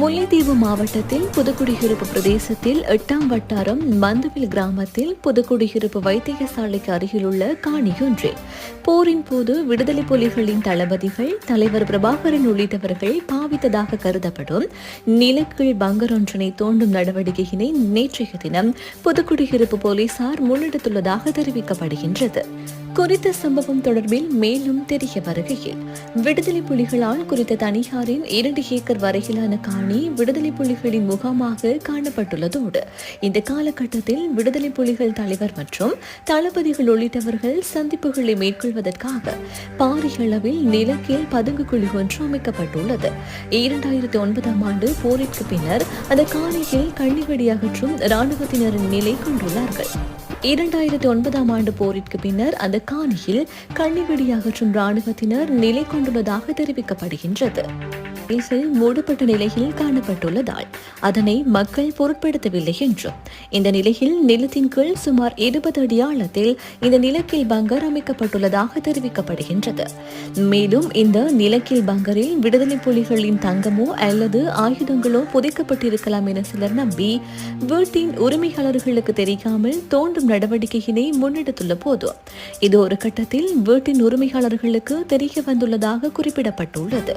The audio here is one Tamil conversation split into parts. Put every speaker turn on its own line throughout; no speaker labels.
முல்லைத்தீவு மாவட்டத்தில் புதுக்குடியிருப்பு பிரதேசத்தில் எட்டாம் வட்டாரம் மந்துவில் கிராமத்தில் புதுக்குடியிருப்பு வைத்தியசாலைக்கு அருகிலுள்ள காணியொன்றில் போரின் போது விடுதலை புலிகளின் தளபதிகள் தலைவர் பிரபாகரன் உள்ளிட்டவர்கள் பாவித்ததாக கருதப்படும் நிலக்கீழ் பங்கர் ஒன்றினை தோண்டும் நடவடிக்கையினை நேற்றைய தினம் புதுக்குடியிருப்பு போலீசார் முன்னெடுத்துள்ளதாக தெரிவிக்கப்படுகின்றது. குறித்த சம்பவம் தொடர்பில் மேலும் தெரிய வருகையில் விடுதலை புலிகளால் குறித்த தனியாரின் இரண்டு ஏக்கர் வரையிலான காணி விடுதலை புலிகளின் முகமாக காணப்பட்டுள்ளதோடு இந்த காலகட்டத்தில் விடுதலை புலிகள் தலைவர் மற்றும் தளபதிகள் உள்ளிட்டவர்கள் சந்திப்புகளை மேற்கொள்வதற்காக பாரிய அளவில் நிலக்கீழ் பதுங்கு குழி ஒன்று அமைக்கப்பட்டுள்ளது. இரண்டாயிரத்தி ஒன்பதாம் ஆண்டு போரிற்கு பின்னர் அந்த காணியில் கண்ணிவெடியாகற்றும் அகற்றும் இராணுவத்தினரின் நிலை கொண்டுள்ளார்கள். இரண்டாயிரத்தி ஒன்பதாம் ஆண்டு போரிற்கு பின்னர் அந்த காணியில் கண்ணிவெடியாகற்றும் ராணுவத்தினர் நிலை கொண்டுள்ளதாக தெரிவிக்கப்படுகின்றது. ஆபீஸில் மூடப்பட்ட நிலையில் காணப்பட்டுள்ளதால் அதனை மக்கள் பொருட்படுத்தவில்லை என்றும். இந்த நிலையில் நிலத்தின் கீழ் சுமார் இருபது அடி ஆழத்தில் இந்த நிலக்கீழ் பங்கர் அமைக்கப்பட்டுள்ளதாக தெரிவிக்கப்படுகின்றது. மேலும் இந்த நிலக்கீழ் பங்கரில் விடுதலை புலிகளின் தங்கமோ அல்லது ஆயுதங்களோ புதைக்கப்பட்டிருக்கலாம் என சிலர் நம்பி வீட்டின் உரிமையாளர்களுக்கு தெரியாமல் தோண்டும் நடவடிக்கையினை முன்னெடுத்துள்ள போது இது ஒரு கட்டத்தில் வீட்டின் உரிமையாளர்களுக்கு தெரிய வந்துள்ளதாக குறிப்பிடப்பட்டுள்ளது.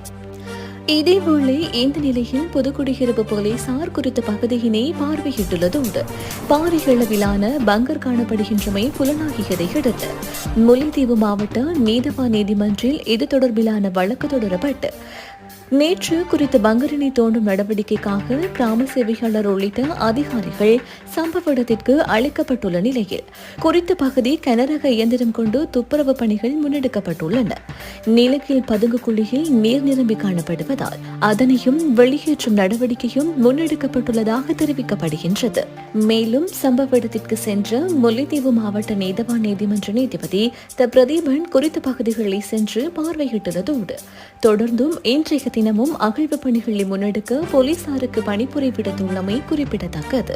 இதேவேளை இந்த நிலையில் புதுக்குடியிருப்பு போலீசார் குறித்த பகுதியினை பார்வையிட்டுள்ளதோடு பாரிய அளவிலான பங்கர் காணப்படுகின்றமை புலனாகியதை அடுத்து முல்லைத்தீவு மாவட்ட நீதவா நீதிமன்றில் இது தொடர்பிலான வழக்கு தொடரப்பட்டு நேற்று குறித்த பங்கரினை தோண்டும் நடவடிக்கைக்காக கிராம சேவையாளர் உள்ளிட்ட அதிகாரிகள் சம்பவ இடத்திற்கு அழைக்கப்பட்டுள்ள நிலையில் குறித்த பகுதி கனரக இயந்திரம் கொண்டு துப்புரவு பணிகள் முன்னெடுக்கப்பட்டுள்ளன. நிலக்கீழ் பதுங்கு குழியில் நீர் நிரம்பி காணப்படுவதால் அதனையும் வெளியேற்றும் நடவடிக்கையும் முன்னெடுக்கப்பட்டுள்ளதாக தெரிவிக்கப்படுகின்றது. மேலும் சம்பவ இடத்திற்கு சென்ற முல்லைத்தீவு மாவட்ட நீதவான் நீதிமன்ற நீதிபதி த பிரதீபன் குறித்த பகுதிகளை சென்று பார்வையிட்டுள்ளதோடு தொடர்ந்தும் இன்றைய தினமும் அகழ்வு பணிகளை முன்னெடுக்க போலீசாருக்கு பணிப்புரை விடுத்துள்ளமை குறிப்பிடத்தக்கது.